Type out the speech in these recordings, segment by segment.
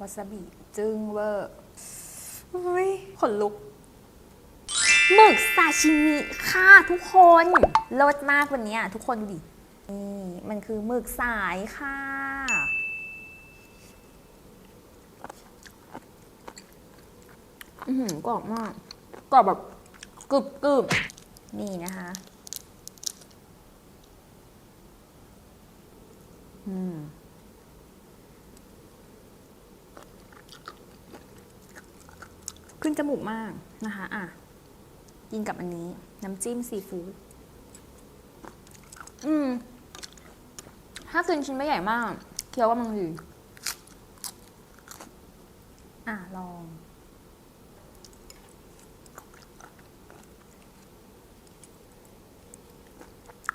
วาซาบิจึงเวอร์อุ้ยขนลุกหมึกซาชิมิค่ะทุกคนเลิศมากวันนี้ทุกคนดูดิ นี่มันคือหมึกสายค่ะ อือหือกรอบมากกรอบแบบกรึบกรึบนี่นะคะ อืม ขึ้นจมูกมากนะคะ อะ กินกับอันนี้ น้ำจิ้มซีฟู้ด อืม ถ้ากินชิ้นไม่ใหญ่มาก เคี้ยวว่ามันดีอะ ลอง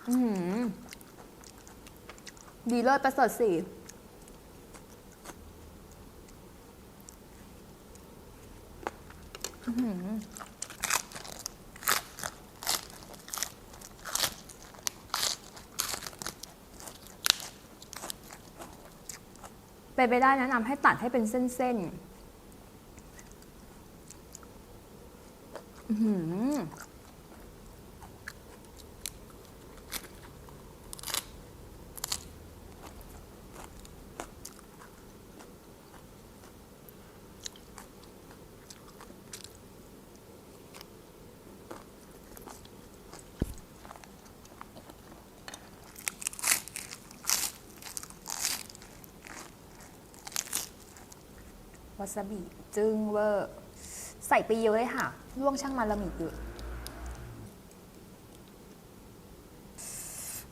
อือหือดีเลิศประเสริฐสีอื้อหือ เป็นไปได้แนะนำให้ตัดให้เป็นเส้นๆ วาซาบิจึงเวอร์ ใส่ไปเยอะเลยค่ะล่วงช่างมันละหมีเยอะ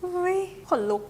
อุ้ยขนลุก